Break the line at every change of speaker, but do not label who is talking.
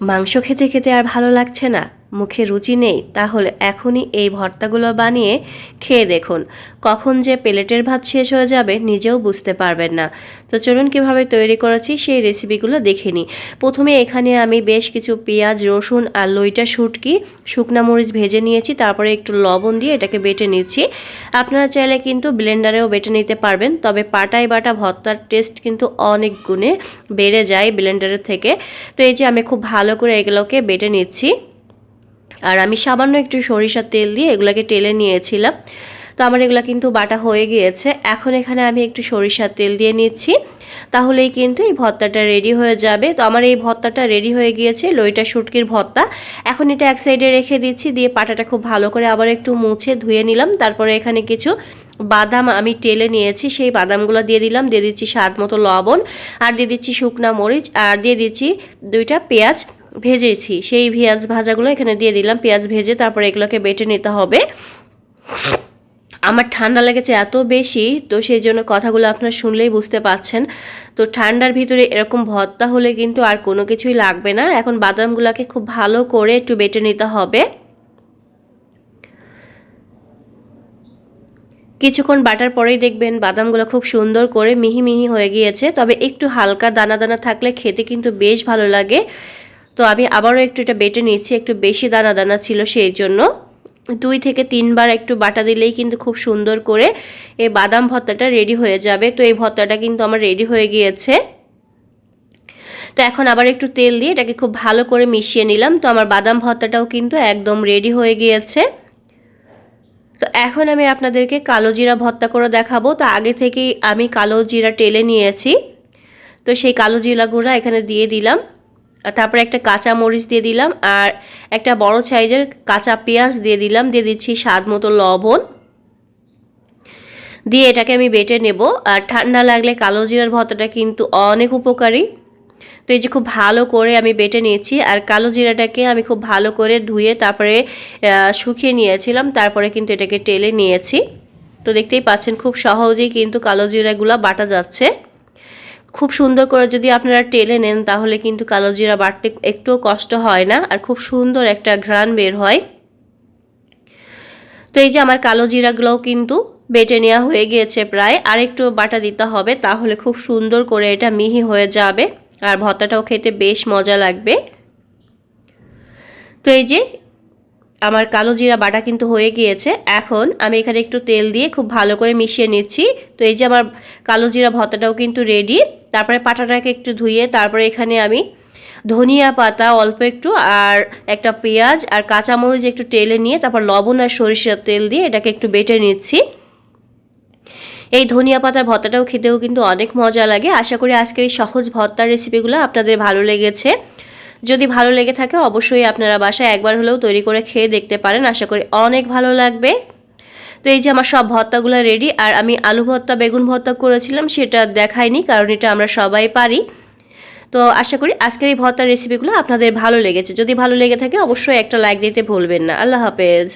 মাংস খেতে খেতে আর ভালো লাগছে না। মুখে রুচি নেই, তাহলে এখনই এই ভর্তাগুলো বানিয়ে খেয়ে দেখুন। কখন যে প্লেটের ভাত শেষ হয়ে যাবে নিজেও বুঝতে পারবেন না। তো চলুন কীভাবে তৈরি করেছি সেই রেসিপিগুলো দেখে নিই। প্রথমে এখানে আমি বেশ কিছু পেঁয়াজ, রসুন আর লইটা শুটকি, শুকনা মরিচ ভেজে নিয়েছি, তারপরে একটু লবণ দিয়ে এটাকে বেটে নিচ্ছি। আপনারা চাইলে কিন্তু ব্লেন্ডারেও বেটে নিতে পারবেন, তবে পাটায় বাটা ভর্তার টেস্ট কিন্তু অনেক গুণে বেড়ে যায় ব্লেন্ডারের থেকে। তো এই যে আমি খুব ভালো করে এগুলোকে বেটে নিচ্ছি। আর আমি সামান্য একটু সরিষার তেল দিয়ে এগুলাকে টেলে নিয়েছিলাম। তো আমার এগুলো কিন্তু বাটা হয়ে গিয়েছে। এখন এখানে আমি একটু সরিষার তেল দিয়ে নিচ্ছি। তাহলেই কিন্তু এই ভর্তাটা রেডি হয়ে যাবে। তো আমার এই ভর্তাটা রেডি হয়ে গিয়েছে, লইটা শুটকির ভর্তা। এখন এটা এক সাইডে রেখে দিচ্ছি, দিয়ে পাটাটা খুব ভালো করে আবার একটু মুছে ধুয়ে নিলাম। তারপরে এখানে কিছু বাদাম আমি টেলে নিয়েছি, সেই বাদামগুলো দিয়ে দিলাম। দিয়ে দিচ্ছি স্বাদ মতো লবণ, আর দিয়ে দিচ্ছি শুকনা মরিচ, আর দিয়ে দিচ্ছি দুইটা পেঁয়াজ। ভেজেছি। সেই পেঁয়াজ ভাজাগুলো এখানে দিয়ে দিলাম। পেঁয়াজ ভেজে তারপর এগুলোকে বেটে নিতে হবে। আমার ঠান্ডা লেগেছে এত বেশি, তো সেই জন্য কথাগুলো আপনারা শুনলেই বুঝতে পাচ্ছেন তো ঠান্ডার ভিতরে এরকম ভর্তা হলে কিন্তু আর কোনো কিছুই লাগবে না। এখন বাদামগুলোকে খুব ভালো করে একটু বেটে নিতে হবে। কিছুক্ষণ বাটার পরেই দেখবেন বাদামগুলো খুব সুন্দর করে মিহি মিহি হয়ে গিয়েছে। তবে একটু হালকা দানা দানা থাকলে খেতে কিন্তু বেশ ভালো লাগে। তো আমি আবারও একটু এটা বেটে নিচ্ছি একটু বেশি দানা দানা ছিল সেই জন্য। দুই থেকে তিনবার একটু বাটা দিলেই কিন্তু খুব সুন্দর করে এই বাদাম ভর্তাটা রেডি হয়ে যাবে। তো এই ভর্তাটা কিন্তু আমার রেডি হয়ে গিয়েছে। তো এখন আবার একটু তেল দিয়ে এটাকে খুব ভালো করে মিশিয়ে নিলাম। তো আমার বাদাম ভর্তাটাও কিন্তু একদম রেডি হয়ে গিয়েছে। তো এখন আমি আপনাদেরকে কালো জিরা ভর্তা করে দেখাবো। তো আগে থেকেই আমি কালো জিরা টেলে নিয়েছি। তো সেই কালো জিরা গুঁড়া এখানে দিয়ে দিলাম। তারপরে একটা কাঁচা মরিচ দিয়ে দিলাম আর একটা বড় সাইজের কাঁচা পেঁয়াজ দিয়ে দিলাম, দিয়ে দিচ্ছি স্বাদ মতো লবণ। দিয়ে এটাকে আমি বেটে নেব আর ঠান্ডা লাগলে কালো জিরার ভর্তাটা কিন্তু অনেক উপকারী। তো এই যে খুব ভালো করে আমি বেটে নিয়েছি আর কালো জিরাটাকে আমি খুব ভালো করে ধুয়ে তারপরে শুকিয়ে নিয়েছিলাম, তারপরে কিন্তু এটাকে টেলে নিয়েছি। তো দেখতেই পাচ্ছেন খুব সহজেই কিন্তু কালো জিরাগুলো বাটা যাচ্ছে। খুব সুন্দর করে যদি আপনারা টেলে নেন, তাহলে কিন্তু কালো জিরা বাটতে একটুও কষ্ট হয় না আর খুব সুন্দর একটা ঘ্রাণ বের হয়। তো এই যে আমার কালো জিরাগুলোও কিন্তু বেটে নেওয়া হয়ে গিয়েছে প্রায় আর একটু বাটা দিতে হবে, তাহলে খুব সুন্দর করে এটা মিহি হয়ে যাবে, আর ভর্তাটাও খেতে বেশ মজা লাগবে। তো এই যে আমার কালো জিরা বাটা কিন্তু হয়ে গিয়েছে। এখন আমি এখানে একটু তেল দিয়ে খুব ভালো করে মিশিয়ে নিচ্ছি। তো এই যে আমার কালো জিরা ভর্তাটাও কিন্তু রেডি তারপরে পাটাটাকে একটু ধুয়ে তারপরে এখানে আমি ধনিয়া পাতা অল্প একটু আর একটা পেঁয়াজ আর কাঁচামরিচ একটু তেলে নিয়ে তারপর লবণ আর সরিষার তেল দিয়ে এটাকে একটু বেটে নিচ্ছি। এই ধনিয়া পাতার ভর্তাটাও খেতেও কিন্তু অনেক মজা লাগে। আশা করি আজকের এই সহজ ভর্তার রেসিপিগুলো আপনাদের ভালো লেগেছে। যদি ভালো লেগে থাকে, অবশ্যই আপনারা বাসায় একবার হলেও তৈরি করে খেয়ে দেখতে পারেন। আশা করি অনেক ভালো লাগবে। তো এই যে আমার সব ভর্তাগুলো রেডি আর আমি আলু ভর্তা, বেগুন ভর্তা করেছিলাম, সেটা দেখাইনি, কারণ এটা আমরা সবাই পারি। তো আশা করি আজকের এই ভর্তার রেসিপিগুলো আপনাদের ভালো লেগেছে। যদি ভালো লেগে থাকে, অবশ্যই একটা লাইক দিতে ভুলবেন না। আল্লাহ হাফেজ।